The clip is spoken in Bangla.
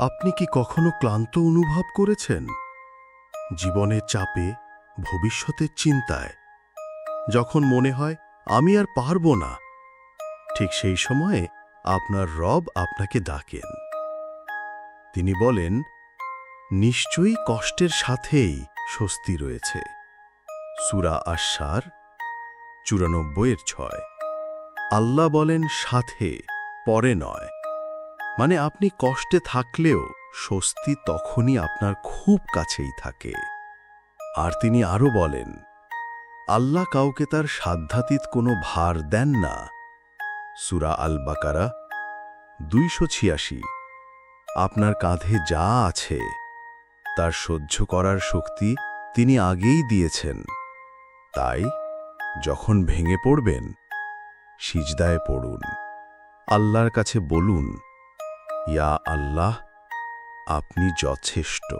আপনি কি কখনো ক্লান্ত অনুভব করেছেন? জীবনের চাপে, ভবিষ্যতের চিন্তায়। যখন মনে হয়, আমি আর পারব না, ঠিক সেই সময়ে আপনার রব আপনাকে ডাকেন। তিনি বলেন, নিশ্চয়ই কষ্টের সাথেই স্বস্তি রয়েছে। সুরা আশার চুরানব্বইয়ের ছয়। আল্লাহ বলেন, সাথে, পরে নয়। মানে আপনি কষ্টে থাকলেও স্বস্তি তখনই আপনার খুব কাছেই থাকে। আর তিনি আরও বলেন, আল্লাহ কাউকে তার সাধ্যাতীত কোনো ভার দেন না। সুরা আল বাকারা দুইশো ছিয়াশি। আপনার কাঁধে যা আছে, তার সহ্য করার শক্তি তিনি আগেই দিয়েছেন। তাই যখন ভেঙে পড়বেন, সিজদায় পড়ুন। আল্লাহর কাছে বলুন ইয়া আল্লাহ আপনি যথেষ্ট।